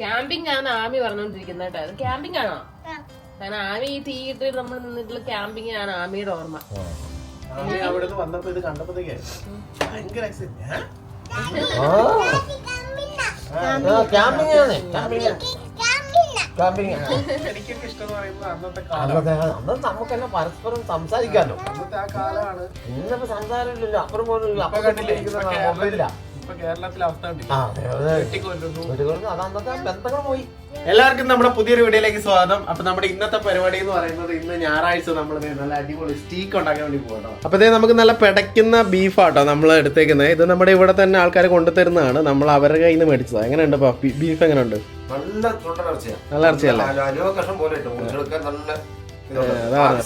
Camping ആണ് ആമി പറഞ്ഞോണ്ടിരിക്കുന്നത് കേട്ടോ. അത് ക്യാമ്പിംഗ് ആണോ? കാരണം ആമി ഈ തീയിട്ട് നമ്മൾ നിന്നിട്ടുള്ള ക്യാമ്പിംഗ് ആണ് ആമിയുടെ ഓർമ്മ. ആമി അവിടെ വന്നപ്പോ ഇത് കണ്ടപ്പോഴത്തേക്ക് ഭയങ്കര? ക്യാമ്പിംഗ് ആണ്. ക്യാമ്പിംഗ് ക്യാമ്പിംഗ് അന്ന് നമുക്ക് തന്നെ പരസ്പരം സംസാരിക്കാമല്ലോ അന്നത്തെ ആ കാലമാണ്. ഇന്നിപ്പോ സംസാരമില്ലല്ലോ. അപ്പുറം പോലും അപ്പുറം കണ്ടില്ലേ? എല്ലാവർക്കും നമ്മുടെ പുതിയൊരു വീഡിയോയിലേക്ക് സ്വാഗതം. അപ്പൊ നമ്മുടെ ഇന്നത്തെ പരിപാടി എന്ന് പറയുന്നത് ഇന്ന് ഞായറാഴ്ച നമ്മൾ നല്ല അടിപൊളി സ്റ്റീക്ക് ഉണ്ടാക്കാൻ വേണ്ടി പോകണം അപ്പൊ ഇതേ നമുക്ക് നല്ല പിടയ്ക്കുന്ന ബീഫാട്ടോ നമ്മൾ എടുത്തേക്കുന്നത് ഇത് നമ്മുടെ ഇവിടെ തന്നെ ആൾക്കാർ കൊണ്ടുതരുന്നതാണ്. നമ്മൾ അവരുടെ കയ്യിൽ നിന്ന് മേടിച്ചത്. എങ്ങനെയുണ്ട് ബീഫ് എങ്ങനെയുണ്ട്? നല്ല നല്ല ഇറച്ചിയല്ലേ?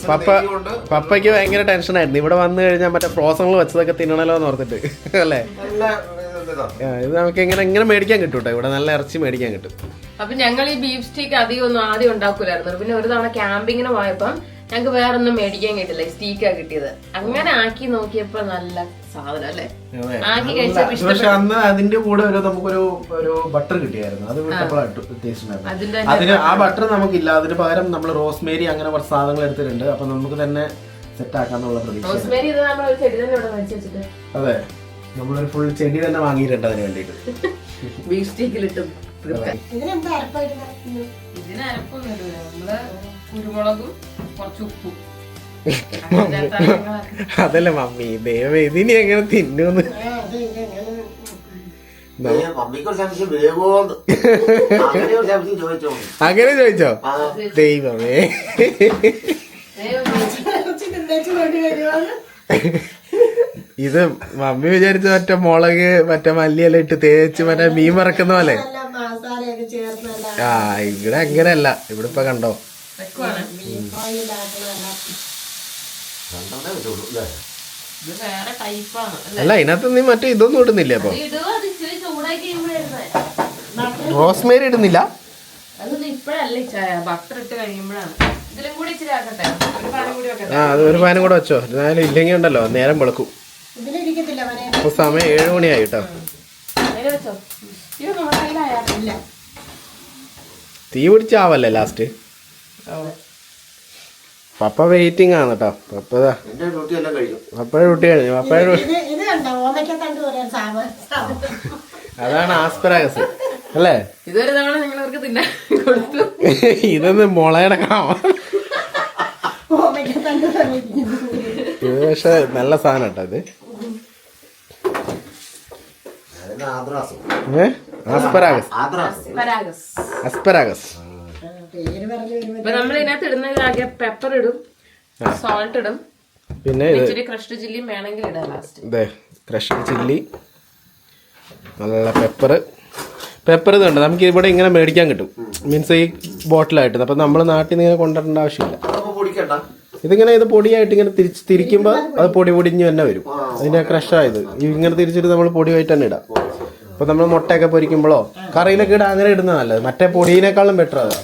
പപ്പ പപ്പയ്ക്ക് ഭയങ്കര ടെൻഷനായിരുന്നു. ഇവിടെ വന്നു കഴിഞ്ഞാൽ മറ്റേ പ്രോസങ്ങൾ വെച്ചതൊക്കെ തിന്നണല്ലോ എന്ന് ഓർത്തിട്ട്. അല്ലേ? ഇത് നമുക്ക് എങ്ങനെ എങ്ങനെ മേടിക്കാൻ കിട്ടും കേട്ടോ ഇവിടെ നല്ല ഇറച്ചി മേടിക്കാൻ കിട്ടും. അപ്പൊ ഞങ്ങൾ ഈ ബീഫ് സ്റ്റീക്ക് അധികം ഒന്നും ആദ്യം ഉണ്ടാക്കൂലായിരുന്നു. പിന്നെ ഒരു തവണ ക്യാമ്പിങ്ങിന് പോയപ്പം ഞങ്ങൾക്ക് വേറെ ഒന്നും മേടിക്കാൻ കിട്ടില്ല. സ്റ്റീക്കാ കിട്ടിയത്. അങ്ങനെ ആക്കി നോക്കിയപ്പോ നല്ല സാധനം അല്ലേ? ആക്കി കഴിച്ചപ്പോ പക്ഷെ അന്ന് അതിന്റെ കൂടെ ഒരു നമുക്കൊരു ഒരു ബട്ടർ കിട്ടിയായിരുന്നു. അത് വിട്ടപ്പോഴാണ് അതിന് ആ ബട്ടർ നമുക്കില്ല. അതിന് പകരം നമ്മൾ റോസ്മേരി അങ്ങനെ കുറച്ച് സാധനങ്ങൾ എടുത്തിട്ടുണ്ട്. അപ്പൊ നമുക്ക് തന്നെ സെറ്റ് ആക്കാന്നുള്ള പ്രതീക്ഷ റോസ്മേരി ഇത് നമ്മൾ ഒരു ചെടി തന്നെ ഇവിടെ വെച്ച് വെച്ചിട്ട്. അതെ. നമ്മളൊരു ഫുൾ ചെടി തന്നെ വാങ്ങിയിട്ടുണ്ട് അതിന് വേണ്ടിയിട്ട്. ബീഫ് സ്റ്റീക്കിലിട്ടും ഇതിന് നമ്മൾ കുരുമുളകും കുറച്ച് ഉപ്പും. അതല്ല മമ്മി. ദൈവം ഇതിനി എങ്ങനെ തിന്നൂന്ന്? അങ്ങനെ ചോദിച്ചോ ദൈവമേ. ഇത് മമ്മി വിചാരിച്ച മറ്റേ മുളക് മറ്റേ മല്ലിയെല്ലാം ഇട്ട് തേച്ച് മറ്റേ മീൻ വറക്കുന്ന പോലെ. ആ ഇവിടെ അങ്ങനെയല്ല. ഇവിടെ ഇപ്പൊ കണ്ടോ? അല്ലേ? അല്ല? ഇതിനകത്ത് നീ മറ്റേ ഇതൊന്നും ഇടുന്നില്ല അപ്പൊ? റോസ്മേരി ഇടുന്നില്ല? അതൊന്നും ഇപ്പഴല്ല ചായ ബട്ടർ ഇട്ട് കഴിയുമ്പോഴാണ്. ഇതിലും കൂടി ഇച്ചിരി ഒരു പാനം കൂടി വെക്കട്ടെ? ആ അത് ഒരു പാനും കൂടെ വെച്ചോ. എന്നാലും ഇല്ലെങ്കിൽ ഉണ്ടല്ലോ നേരം വെളുക്കും. ഇതിലിരിക്കത്തില്ല അപ്പോൾ സമയം ഏഴ് മണിയായിട്ടോ? തീ പിടിച്ചാവല്ലേ ലാസ്റ്റ് പപ്പ വെയിറ്റിംഗ് ആണ് കേട്ടോ പപ്പതാ എന്റെ ഡ്യൂട്ടി എല്ലാം കഴിയും പപ്പയുടെ കുട്ടി കഴിഞ്ഞു. പപ്പയുടെ അതാണ് ആസ്പരാഗസ്. അല്ലേ? ഇതൊരു തവണ ഞങ്ങൾ അവർക്ക് തിന്നാൻ കൊടുത്തു. ഇതൊന്ന് മുളയുടെ കാണാം ഇത് പക്ഷെ നല്ല സാധനം കേട്ടോ ഇത്. ആസ്പരാഗസ്. ആദ്രാസം. പരാഗസ് അസ്പരാഗസ് പേര് പറഞ്ഞു വരുമ്പോ ഇപ്പൊ നമ്മൾ ഇതിനകത്ത് ഇടുന്നതാകെ പെപ്പർ ഇടും സോൾട്ട് ഇടും പിന്നെ ക്രഷ്ഡ് ചില്ലിയും വേണമെങ്കിൽ ഇടാം ലാസ്റ്റ് ഇതേ ക്രഷ്ഡ് ചില്ലി നല്ല പെപ്പർ പെപ്പർ ഇതുണ്ട് നമുക്ക് ഇവിടെ ഇങ്ങനെ മേടിക്കാൻ കിട്ടും. മീൻസ് ഈ ബോട്ടിലായിട്ട് അപ്പം നമ്മൾ നാട്ടിൽ നിന്ന് ഇങ്ങനെ കൊണ്ടുവരേണ്ട ആവശ്യമില്ല. ഇതിങ്ങനെ ഇത് പൊടിയായിട്ട് ഇങ്ങനെ തിരിച്ച് തിരിക്കുമ്പോൾ അത് പൊടി പൊടിഞ്ഞ് തന്നെ വരും. അതിന്റെ ക്രഷായത് ഇങ്ങനെ തിരിച്ചിട്ട് നമ്മൾ പൊടിയായിട്ട് തന്നെ ഇടാം. ഇപ്പൊ നമ്മൾ മുട്ടയൊക്കെ പൊരിക്കുമ്പോഴോ കറിയിലൊക്കെ ഇടാൻ അങ്ങനെ ഇടുന്നത് നല്ലത്. മറ്റേ പൊടിയിനേക്കാളും ബെറ്റർ അതാ.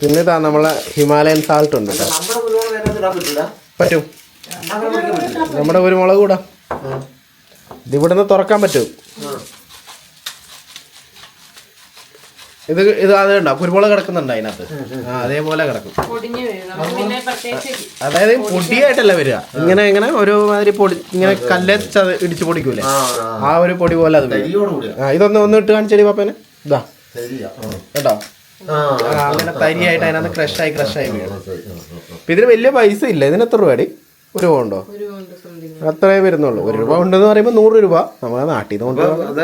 പിന്നെ ഇതാ നമ്മളെ ഹിമാലയൻ സാൾട്ട് ഉണ്ട് പറ്റും. നമ്മുടെ കുരുമുളക് കൂടാ. ഇതിവിടുന്ന് തുറക്കാൻ പറ്റും അങ്ങനെ പൊടിക്കാൻ പറ്റില്ല നമ്മുടെ ഒരു മുളക് കൂടാ ഇത് ഇവിടുന്ന് തുറക്കാൻ പറ്റും ഇത് ഇത് അത് കണ്ടോ കുരുമുളക് കിടക്കുന്നുണ്ട് അതിനകത്ത്. ആ അതേപോലെ കിടക്കും. അതായത് പൊടിയായിട്ടല്ല വരിക. ഇങ്ങനെ ഇങ്ങനെ ഒരു മാതിരി പൊടി ഇങ്ങനെ കല്ല് ഇടിച്ചു പൊടിക്കൂലേ? ആ ഒരു പൊടി പോലെ അത് ആ ഇതൊന്ന് ഒന്ന് ഇട്ട് കാണിച്ചടി പാപ്പേനെ ഇതാ കേട്ടോ? അങ്ങനെ തരിയായിട്ട് അതിനകത്ത് ക്രഷായി ക്രഷായി വീഴും ഇതിന് വലിയ പൈസ ഇല്ല ഇതിന് എത്ര രൂപടി ഒരു രൂപ ഉണ്ടോ? ഒരു കൊണ്ട് സംതിങ് അത്രേ വരുന്നുള്ളൂ. ഒരു രൂപ ഉണ്ടെന്ന് പറയുമ്പോൾ നൂറ് രൂപ. നമ്മുടെ നാട്ടിൽ നിന്ന്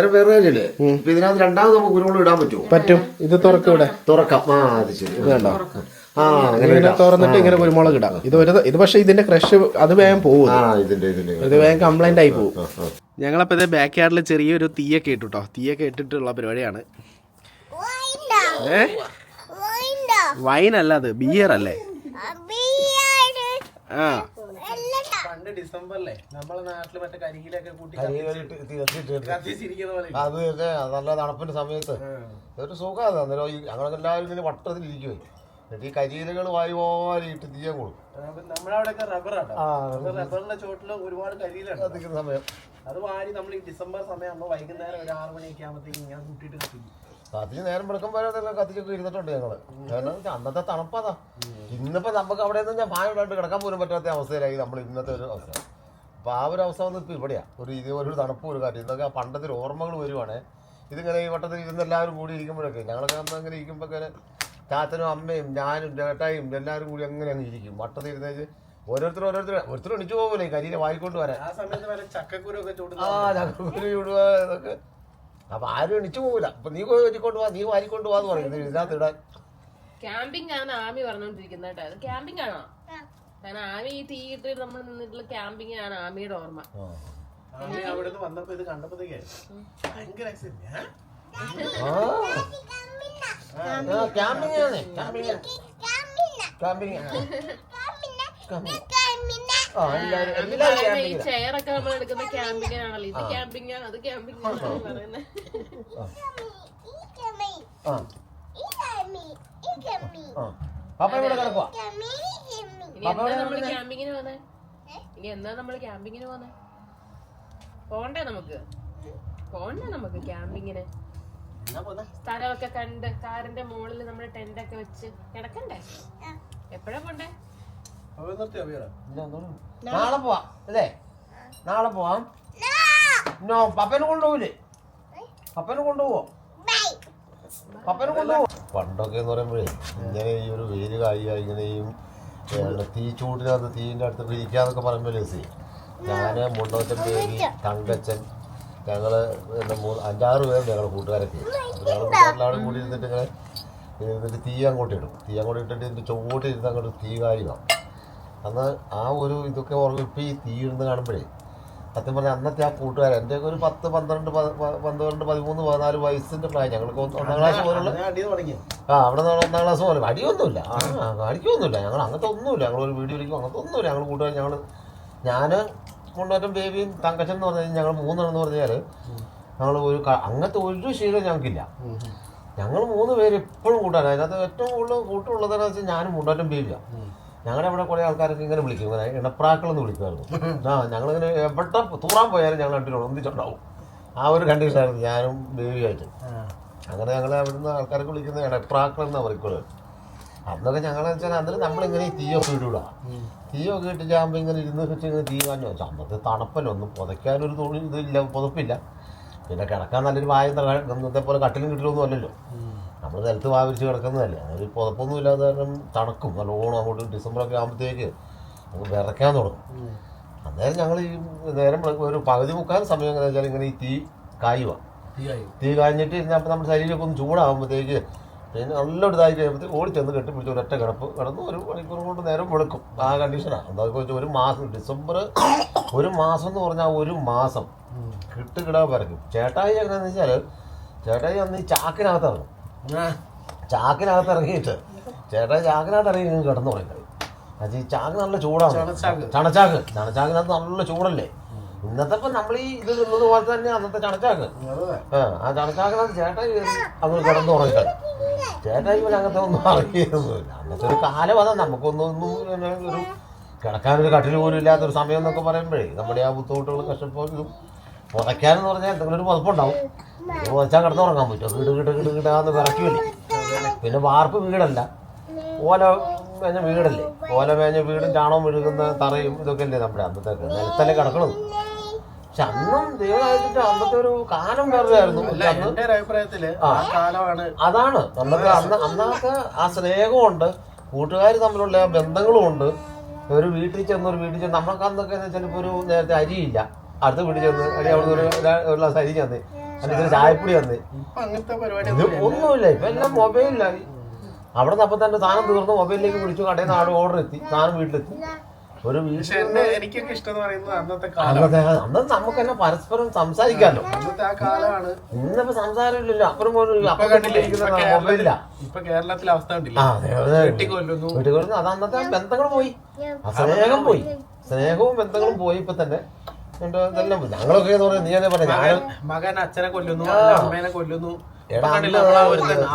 വേറെ കാര്യമില്ലേ? ഇതിനകത്ത് രണ്ടാമത് നമുക്ക് കുരുമുളക് ഇടാൻ പറ്റുമോ? പറ്റും. ഇത് തുറക്കും ഇവിടെ. തുറക്കാം. ആ അത് ശരി. ഇത് കണ്ടോ? ആ അങ്ങനെ ഇങ്ങനെ തുറന്നിട്ട് ഇങ്ങനെ കുരുമുളക് ഇടാം. ഇത് ഒരു ഇത് പക്ഷെ ഇതിന്റെ ക്രഷ് അത് വേഗം പോകും ആ ഇതിന്റെ ഇതിന്റെ. ഇത് വേഗം കംപ്ലൈന്റ് ആയി പോകും ഞങ്ങളപ്പോ ഇത് ബാക്ക് യാർഡിൽ ചെറിയൊരു തീയൊക്കെ ഇട്ടു കേട്ടോ തീയൊക്കെ ഇട്ടിട്ടുള്ള പരിപാടിയാണ്. ഏ? വൈൻ അല്ല അത്. ബിയർ അല്ലേ? പണ്ട് ഡിസംബറിലെ നമ്മളെ നാട്ടിൽ മറ്റേ കരിയിലൊക്കെ കൂട്ടി അത് തന്നെ നല്ല തണുപ്പിന്റെ സമയത്ത്. ഒരു സുഖമാണ് അന്നേരം ഞങ്ങളൊക്കെ എല്ലാവരും ഇങ്ങനെ വട്ടത്തിൽ ഇരിക്കുവേ. എന്നിട്ട് ഈ കരിയിലകൾ വായി പോലെ ഇട്ട് തീയാൻ കൊടുക്കും. നമ്മളവിടെയൊക്കെ ആ, റബ്ബറിന്റെ ചോട്ടിൽ ഒരുപാട് കരിയിലാണ് സമയം. അത് വാരി നമ്മൾ ഈ ഡിസംബർ സമയമാകുമ്പോൾ വൈകുന്നേരം ഒരു ആറ് മണിയൊക്കെ ആകുമ്പോഴത്തേക്ക് ഇങ്ങനെ കൂട്ടിയിട്ട് കത്തിക്കും. കത്തിച്ച് നേരം വെളുക്കം വരെ തന്നെ കത്തിച്ചൊക്കെ ഇരുന്നിട്ടുണ്ട് ഞങ്ങൾ. കാരണം അന്നത്തെ തണുപ്പാതാ. ഇന്നിപ്പോ നമുക്ക് അവിടെ നിന്ന് ഞാൻ ഫാൻ ഇടാണ്ട് കിടക്കാൻ പോലും പറ്റാത്ത അവസ്ഥയിലായി നമ്മൾ ഇന്നത്തെ ഒരു അവസ്ഥ. അപ്പൊ ആ ഒരു അവസ്ഥ വന്ന് ഇപ്പൊ ഇവിടെയാ. ഒരു ഇതുപോലെ ഒരു തണുപ്പ് ഒരു കാര്യം ഇതൊക്കെ ആ പണ്ടത്തെ ഒരു ഓർമ്മകൾ വരുവാണേ. ഇതിങ്ങനെ ഈ വട്ടത്തിൽ ഇരുന്ന് എല്ലാവരും കൂടി ഇരിക്കുമ്പോഴൊക്കെ ഞങ്ങളൊക്കെ അന്ന് അങ്ങനെ ഇരിക്കുമ്പോൾ ഇങ്ങനെ ചാച്ചനും അമ്മയും ഞാനും ചേട്ടായും എല്ലാവരും കൂടി അങ്ങനെ അങ്ങ് ഇരിക്കും. വട്ടത്തിൽ ഇരുന്നേച്ച് ഓരോരുത്തർ ഓരോരുത്തർ ഒരുത്തർ എണിച്ചു പോകൂലേ കരിയിലെ വായിക്കൊണ്ട് വരാൻ. ആ ചക്കക്കുരു ചൂടുക ഇതൊക്കെ അപ്പൊ ആരും എണിച്ചു പോകില്ല അപ്പൊ നീ പോയി വെച്ചിക്കൊണ്ട് പോവാ നീ വാരിക്കൊണ്ട് പോവാന്ന് പറയുന്നത് ഇതിനകത്ത് ഇടാൻ. ക്യാമ്പിംഗ് ആണ് ആമി പറഞ്ഞോണ്ടിരിക്കുന്നത് കേട്ടോ. അത് ക്യാമ്പിംഗ് ആണോ കാരണം ആമി ഈ തീയിട്ട് നമ്മൾ നിന്നിട്ടുള്ള ക്യാമ്പിംഗ് ആണ് ആമിയുടെ ഓർമ്മ. വന്നപ്പോ ഇത് കണ്ടപ്പോഴത്തേക്ക് ഭയങ്കര. ആ. ക്യാമ്പിംഗ് ആണ് ക്യാമ്പിംഗ് ക്യാമ്പിംഗ് ചെയറൊക്കെ നമ്മൾ എടുക്കുന്ന ക്യാമ്പിംഗ് ആണല്ലോ ഇത് ക്യാമ്പിംഗ് ആണ് അത് ക്യാമ്പിംഗ് ആണ് പറയുന്നത് പപ്പ ഇവിടെ കിടക്കുക ക്യാമ്പിങ്ങിന് ഇനി ക്യാമ്പിങ്ങിന് പോണ്ടേ നമുക്ക്? പോണ്ടേ നമുക്ക് ക്യാമ്പിങ്ങിന്? സ്ഥലമൊക്കെ കണ്ട് കാറിന്റെ മുകളിൽ നമ്മുടെ ടെന്റ് ഒക്കെ വെച്ച് കിടക്കണ്ടേ? എപ്പോഴാ പോണ്ടേ? നാളെ. പോവാം അല്ലേ? നാളെ പോവാം. നോ പപ്പനെ കൊണ്ടുപോകില്ലേ പപ്പനെ കൊണ്ടുപോവോ? പപ്പനെ കൊണ്ടുപോവോ? പണ്ടൊക്കെ എന്ന് പറയുമ്പോഴേ ഇങ്ങനെ ഈ ഒരു വെയിൽ കായ ഇങ്ങനെയും തീ ചൂടിനകത്ത് തീന്റെ അടുത്ത് ഇരിക്കാന്നൊക്കെ പറയുമ്പോഴേ സി ഞാൻ മുണ്ടോച്ചൻ ബേബി തങ്കച്ചൻ ഞങ്ങൾ അഞ്ചാറ് പേരുണ്ട് ഞങ്ങളുടെ കൂട്ടുകാരൊക്കെ. ഞങ്ങൾ കൂട്ടുകാരെല്ലാവരും കൂടി ഇരുന്നിട്ട് ഇങ്ങനെ ഇരുന്നിട്ട് തീ അങ്ങോട്ട് ഇടും. തീ അങ്ങോട്ട് ഇട്ടിട്ട് ഇതിന്റെ ചുവട്ടിരുന്ന് അങ്ങോട്ട് തീ കാര്യമാണ് അന്ന് ആ ഒരു ഇതൊക്കെ ഓർമ്മ ഇപ്പം ഈ തീ ഇരുന്ന് കാണുമ്പോഴേ സത്യം പറഞ്ഞാൽ അന്നത്തെ ആ കൂട്ടുകാരൻ എന്റെ ഒരു പത്ത് പന്ത്രണ്ട് പന്ത്രണ്ട് പതിമൂന്ന് പതിനാല് വയസ്സിന്റെ പ്രായം. ഞങ്ങൾക്ക് ഒന്നാം ക്ലാസ് പോലുള്ള ആ അവിടെ നിന്ന് ഒന്നാം ക്ലാസ് പോലെ. അടിയൊന്നുമില്ല. ആ അടിക്കൊന്നുമില്ല ഞങ്ങൾ അങ്ങനത്തെ ഒന്നുമില്ല. ഞങ്ങൾ ഒരു വീഡിയോ വിളിക്കും അങ്ങനത്തെ ഒന്നുമില്ല. ഞങ്ങൾ കൂട്ടുകാർ ഞങ്ങൾ ഞാൻ കൊണ്ടുവരും ബേബിയും തങ്കച്ചൻ എന്ന് പറഞ്ഞാൽ ഞങ്ങൾ മൂന്നെണ്ണം എന്ന് പറഞ്ഞാൽ ഞങ്ങൾ ഒരു അങ്ങനത്തെ ഒരു ശീലം ഞങ്ങൾക്കില്ല. ഞങ്ങൾ മൂന്ന് പേര് എപ്പോഴും കൂട്ടാനാണ് അതിനകത്ത് ഏറ്റവും കൂടുതൽ കൂട്ടുള്ളതെന്ന് വെച്ചാൽ ഞാനും മുണ്ടോറ്റം ബേബിയാണ് ഞങ്ങളുടെ ഇവിടെ കുറേ ആൾക്കാരൊക്കെ ഇങ്ങനെ വിളിക്കും. ഇങ്ങനെ ഇണപ്രാക്കൾ എന്ന് വിളിക്കുമായിരുന്നു ആ ഞങ്ങളിങ്ങനെ എവിടെ തൂറാൻ പോയാലും ഞങ്ങൾ രണ്ടിനും ഒന്നിച്ചുണ്ടാവും. ആ ഒരു കണ്ടീഷനായിരുന്നു ഞാനും ബേബിയായിട്ട് അങ്ങനെ ഞങ്ങൾ അവിടുന്ന് ആൾക്കാരൊക്കെ വിളിക്കുന്നത് ഇണപ്രാക്കൾ എന്നാണ് പറയുന്നത്. അന്നൊക്കെ ഞങ്ങളെ വെച്ചാൽ അന്നേരം നമ്മളിങ്ങനെ ഈ തീയൊക്കെ ഇടൂടാ തീയൊക്കെ ഇട്ടിട്ടാകുമ്പോൾ ഇങ്ങനെ ഇരുന്ന് വെച്ച് ഇങ്ങനെ തീ കാഞ്ഞു വെച്ചാൽ അന്നത്തെ തണുപ്പല്ലോ ഒന്നും പുതയ്ക്കാനൊരു തോണി ഇതില്ല പുതപ്പില്ല. പിന്നെ കിടക്കാൻ നല്ലൊരു വായ ഇന്നത്തെ പോലെ കട്ടിലും കിട്ടിലൊന്നും അല്ലല്ലോ. നമ്മൾ നിലത്ത് വാവിരിച്ച് കിടക്കുന്നതല്ലേ. ഒരു പുതപ്പൊന്നും ഇല്ലാതെ കാരണം തണുക്കും. നല്ലോണം അങ്ങോട്ട് ഡിസംബറൊക്കെ ആകുമ്പോഴത്തേക്ക് നമുക്ക് വിറയ്ക്കാൻ തുടങ്ങും. അന്നേരം ഞങ്ങൾ ഈ നേരം ഒരു പകുതി മുക്കാൽ സമയം എങ്ങനെ വെച്ചാൽ ഇങ്ങനെ ഈ തീ കായുക. തീ കാഞ്ഞിട്ട് ഇരുന്നപ്പോൾ നമ്മുടെ ശരീരമൊക്കെ ഒന്ന് ചൂടാകുമ്പോഴത്തേക്ക് പിന്നെ നല്ലൊരു ഇതായി കഴിയുമ്പോഴത്തേക്ക് ഓടി ചെന്ന് കെട്ടിപ്പിടിച്ച് ഒരൊറ്റ കിടപ്പ് കിടന്ന് ഒരു മണിക്കൂർ കൊണ്ട് നേരം വെളുക്കും. ആ കണ്ടീഷനാണ് എന്താ വെച്ചാൽ ഒരു മാസം ഡിസംബർ ഒരു മാസം എന്ന് പറഞ്ഞാൽ ഒരു മാസം. കിട്ടുകിടാൻ പരക്കും. ചേട്ടായി എങ്ങനെയാണെന്ന് വെച്ചാൽ ചേട്ടായി അന്ന് ഈ ചാക്കിനകത്ത് ഇറങ്ങും. ചാക്കിനകത്ത് ഇറങ്ങിയിട്ട്. ചേട്ടാ ചാക്കിനകത്ത് ഇറങ്ങി കിടന്നു പോയി അത് ഈ ചാക്ക് നല്ല ചൂടാണ്. ചണച്ചാക്ക്. ചണച്ചാക്ക്. ചണച്ചാക്കിനകത്ത് നല്ല ചൂടല്ലേ? ഇന്നത്തെ ഇപ്പം നമ്മൾ ഈ ഇത് നിന്നത് പോലെ തന്നെ അന്നത്തെ ചണച്ചാക്ക്. ആ ചണച്ചാക്കിനകത്ത് ചേട്ടാ അവർ കിടന്നു ഉറങ്ങിക്കളി ചേട്ടാ ഇവൻ അങ്ങനത്തെ ഒന്നും അറിയുന്നില്ല അന്നത്തെ ഒരു കാലം അതാ. നമുക്കൊന്നും ഒരു കിടക്കാനൊരു കട്ടിൽ പോലും ഇല്ലാത്തൊരു സമയം എന്നൊക്കെ പറയുമ്പോഴേ നമ്മുടെ ആ ബുദ്ധിമുട്ടുകളും കഷ്ടപ്പാടും പുതയ്ക്കാനെന്ന് പറഞ്ഞാൽ എന്തെങ്കിലും ഒരു പുതപ്പുണ്ടാവും. പുതച്ചാൽ കിടന്നുറങ്ങാൻ പറ്റുമോ? വീട് കിട കിട കിടാന്ന് വിറക്കില്ലേ പിന്നെ വാർപ്പ് വീടല്ല. ഓല മേഞ്ഞ വീടല്ലേ? ഓല മേഞ്ഞ വീടും ചാണകം വിഴുകുന്ന തറയും ഇതൊക്കെ അല്ലേ നമ്മുടെ അന്നത്തെ നിലത്തല്ലേ കിടക്കണത്? പക്ഷെ അന്നും ദൈവമായിട്ട് അന്നത്തെ ഒരു കാലം വേറെ ആയിരുന്നു. അല്ല അന്ന് എന്റെ ഒരു അഭിപ്രായത്തിൽ ആ. കാലമാണ്. അതാണ്. അന്നത്തെ അന്ന് അന്നൊക്കെ ആ സ്നേഹമുണ്ട് കൂട്ടുകാർ തമ്മിലുള്ള ബന്ധങ്ങളും ഉണ്ട് ഒരു വീട്ടിൽ ചെന്ന് ഒരു വീട്ടിൽ ചെന്ന് നമ്മൾക്ക് അന്നൊക്കെ ചിലപ്പോൾ ഒരു നേരത്തെ അരിയില്ല. അടുത്ത വീട്ടിൽ ചെന്ന് അരി അവിടെ ഒരു ഗ്ലാസ് അരി തന്നേ. ചായപ്പൊടി വന്ന്. ഒന്നുമില്ല. ഇപ്പൊ എല്ലാം മൊബൈലിലായി അവിടെ നിന്ന് അപ്പൊ തന്നെ സാധനം തീർന്ന് മൊബൈലിലേക്ക് വിളിച്ചു കടയിൽ നിന്ന് ആട് ഓർഡർ എത്തി സാധനം വീട്ടിലെത്തി. ഒരു എനിക്കൊക്കെ ഇഷ്ടം പറയുന്നത് അന്നത്തെ നമുക്ക് തന്നെ പരസ്പരം സംസാരിക്കാമല്ലോ അന്നത്തെ ആ കാലമാണ്. ഇന്നിപ്പോ സംസാരമില്ലല്ലോ. അപ്പുറം പോലും മൊബൈലില്ല കേരളത്തിൽ ഇപ്പൊ കേരളത്തിലെ അവസ്ഥ അതെ വെട്ടിക്കൊല്ലുന്നു. അന്നത്തെ ബന്ധങ്ങൾ പോയി. സ്നേഹം പോയി. സ്നേഹവും ബന്ധങ്ങളും പോയി ഇപ്പൊ തന്നെ. ഇതെല്ലാം ഞങ്ങളൊക്കെ എന്ന് നീ അതേ പറയാം മകൻ ഞാൻ മകൻ അച്ഛനെ കൊല്ലുന്നു. അമ്മേനെ കൊല്ലുന്നു.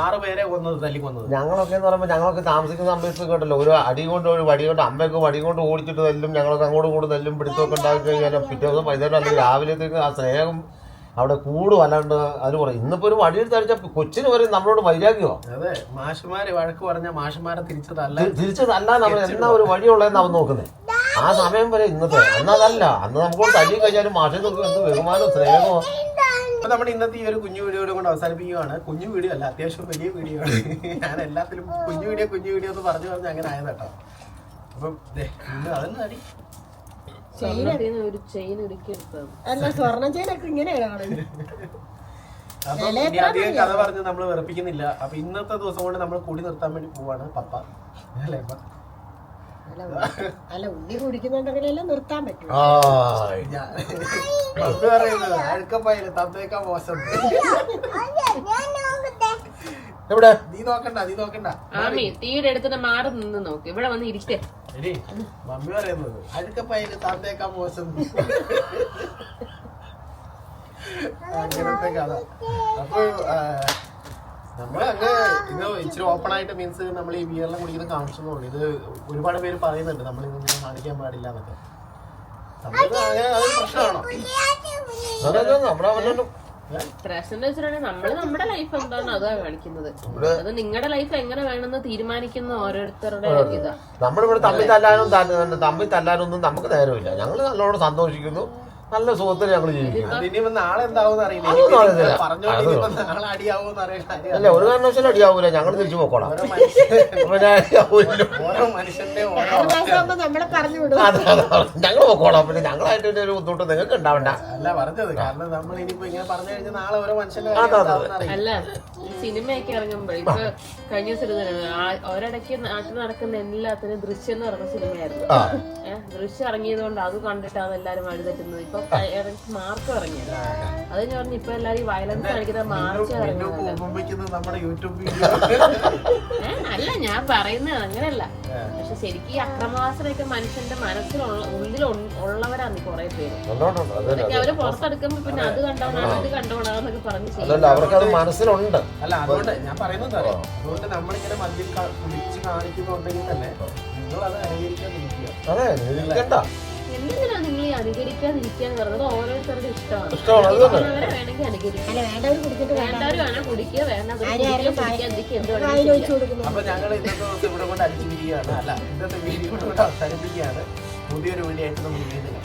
ആറ് പേരെ കൊന്നത് തല്ലി കൊന്നത്. ഞങ്ങളൊക്കെ എന്ന് പറയുമ്പോൾ ഞങ്ങളൊക്കെ താമസിക്കുന്ന സമയത്തൊക്കെ ഉണ്ടല്ലോ. ഒരു അടി കൊണ്ട് ഒരു വടി കൊണ്ട് അമ്മയൊക്കെ വടി കൊണ്ട് ഓടിച്ചിട്ട് തല്ലും ഞങ്ങളൊക്കെ അങ്ങോട്ട് കൂടെ തല്ലും പിടിച്ചൊക്കെ ഉണ്ടാക്കി കഴിഞ്ഞാൽ പിറ്റേ ദിവസം വൈകുന്നേരം അല്ലെങ്കിൽ രാവിലത്തേക്ക് ആ സ്നേഹം അവിടെ കൂടും. അല്ലാണ്ട് അതിന് പറയും. ഇന്നിപ്പോ ഒരു വടിയെടുത്ത് അടിച്ച കൊച്ചിന് പറയും നമ്മളോട് വൈരാഗ്യമോ? അതെ മാഷുമാര് വഴക്ക് പറഞ്ഞ മാഷുമാരെ തിരിച്ചതല്ല. തിരിച്ചതല്ല നമ്മൾ എന്നാ ഒരു വഴിയുള്ളതെന്ന് അവൻ നോക്കുന്നത് ആ സമയം വരെ ഇന്നത്തെ അന്നതല്ല. അന്ന് നമുക്ക് തല്ലി കഴിഞ്ഞാലും മാഷെ നോക്കും എന്ത് ബഹുമാനോ സ്നേഹമോ അപ്പൊ നമ്മുടെ ഇന്നത്തെ ഈ ഒരു കുഞ്ഞു വീഡിയോ കൊണ്ട് അവസാനിപ്പിക്കുകയാണ്. കുഞ്ഞു വീഡിയോ അല്ല അത്യാവശ്യം വലിയ വീഡിയോ ആണ്. ഞാൻ എല്ലാത്തിലും കുഞ്ഞു വീഡിയോ കുഞ്ഞു വീഡിയോ എന്ന് പറഞ്ഞു പറഞ്ഞ് അങ്ങനെ ആയത് കേട്ടോ. അപ്പം ദേ, ഇന്ന് അതൊന്നും അടി സ്വർണം ഇങ്ങനെയാണ് അപ്പൊ ഇനി അധികം കഥ പറഞ്ഞ് നമ്മൾ വെറുപ്പിക്കുന്നില്ല. അപ്പൊ ഇന്നത്തെ ദിവസം കൊണ്ട് നമ്മൾ കൂടി നിർത്താൻ വേണ്ടി പോവാണ് പപ്പ. അല്ലേ പപ്പ? അല്ല ഉണ്ണി- അല്ല ഉണ്ണി കുടിക്കുന്നുണ്ടെങ്കിലെല്ലാം നിർത്താൻ പറ്റും. പപ്പ പറയുന്നത്. അഴുക്കപ്പായില്ല തന്നേക്കാ മോശം. എവിടെ? നീ നോക്കണ്ട നീ നോക്കണ്ട. ആമി തീയുടെ എടുത്തിട്ട് മാറി നിന്ന് നോക്ക്. ഇവിടെ വന്ന് ഇരിക്കേ. എടി മമ്മി പറയുന്നത്. അഴുക്കപ്പായിൽ തന്നേക്കാ മോശം. അങ്ങനത്തെ കഥ. അപ്പൊ ആ, അങ്ങ് ഇത് ഇച്ചിരി ഓപ്പൺ ആയിട്ട് മീൻസ് നമ്മൾ ഈ ബിയറിലും കുടിക്കുന്നത് കാണിച്ചതുകൊണ്ട് ഇത് ഒരുപാട് പേര് പറയുന്നുണ്ട് നമ്മൾ ഇതൊന്നും കാണിക്കാൻ പാടില്ല എന്നൊക്കെ. നമ്മുടെ നമ്മൾ ലൈഫ് എന്താണോ അതാ കാണിക്കുന്നത്. അത് നിങ്ങളുടെ ലൈഫ് എങ്ങനെ വേണമെന്ന് തീരുമാനിക്കുന്ന ഓരോരുത്തരുടെ നമ്മളിവിടെ തമ്മിൽ തല്ലാനും തമ്മിൽ തല്ലാനൊന്നും നമുക്ക് നേരമില്ല. ഞങ്ങൾ നല്ലോണം സന്തോഷിക്കുന്നു. നല്ല സുഖത്തിൽ ഞങ്ങൾ ജീവിക്കുന്നു അത് ഇനിയിപ്പോ എന്താവും അറിയില്ല അതൊന്നും ഇനിയിപ്പോ അറിയത്തില്ല. പറഞ്ഞോണ്ട് ഇനിയിപ്പോ നാളെ അടിയാവോന്ന് അറിയില്ല അല്ല ഒരു കാരണവശാലും അടിയാവൂല. ഞങ്ങൾ തിരിച്ചു പോക്കോളാം ഞങ്ങൾ പോക്കോളാം പിന്നെ ഞങ്ങളായിട്ട് ഒരു ബുദ്ധിമുട്ട് നിങ്ങൾക്ക് ഉണ്ടാവണ്ട. അല്ല സിനിമയൊക്കെ ഇറങ്ങുമ്പോൾ ഇപ്പൊ കഴിഞ്ഞ സിനിമ ഒരിടയ്ക്ക് നാട്ടിൽ നടക്കുന്ന എല്ലാത്തിനും ദൃശ്യം എന്ന് പറഞ്ഞ സിനിമയായിരുന്നു. ദൃശ്യം ഇറങ്ങിയത് കൊണ്ട് അത് കണ്ടിട്ടാണ് എല്ലാരും വഴിതെറ്റുന്നത്. ഇപ്പൊ മാർക്കും ഇറങ്ങിയത് അത് ഞാൻ പറഞ്ഞു ഇപ്പൊ എല്ലാരും ഈ വയലൻസ് കാണിക്കുന്ന മാർച്ച് ഇറങ്ങുന്നത്. ഏഹ് അല്ല ഞാൻ പറയുന്നത് അങ്ങനെയല്ല. പക്ഷെ ശരിക്കും ഈ അക്രമവാസനയൊക്കെ മനുഷ്യന്റെ മനസ്സിലുള്ള ഉള്ളിൽ ഉള്ളവരാണ് കുറെ പേര്. അത്. അതൊക്കെ അവർ പുറത്തെടുക്കുമ്പോ പിന്നെ അത്. കണ്ടോണാ ഇത് കണ്ടോണാന്നൊക്കെ പറഞ്ഞ് ചെയ്യും മനസ്സിലുണ്ട്. അല്ല അതുകൊണ്ട് ഞാൻ പറയുന്നത് അതുകൊണ്ട് നമ്മളിങ്ങനെ മദ്യം കുടിച്ച് കാണിക്കുന്നുണ്ടെങ്കിൽ തന്നെ നിങ്ങൾ അത് അനുകരിക്കാതിരിക്കുക അതെ അനുകരിക്കാതിരിക്കുക എന്ന് പറയുന്നത് ഓരോരുത്തരുടെ ഇഷ്ടമാണ്. ഇഷ്ടമുള്ളവരെ വേണമെങ്കിൽ അനുകരിക്കാം. അല്ല വേണ്ടവർ കുടിച്ചിട്ട് വേണ്ട. വേണ്ടവർ വേണം കുടിക്കുക വേണ്ടവർ കുടിക്കാതിരിക്കുക എന്ത് വായിൽ വേണമെങ്കിലും ഒഴിച്ചു കൊടുക്കുന്നു. അപ്പൊ ഞങ്ങൾ ഇന്നത്തെ ദിവസം ഇവിടെ കൊണ്ട് അടിച്ചു പിരിക്കുകയാണ് അല്ല ഇന്നത്തെ വീഡിയോ കൊണ്ട് അവസാനിപ്പിക്കുകയാണ്. പുതിയൊരു വീഡിയോ ആയിട്ട് നമ്മൾ വീണ്ടും.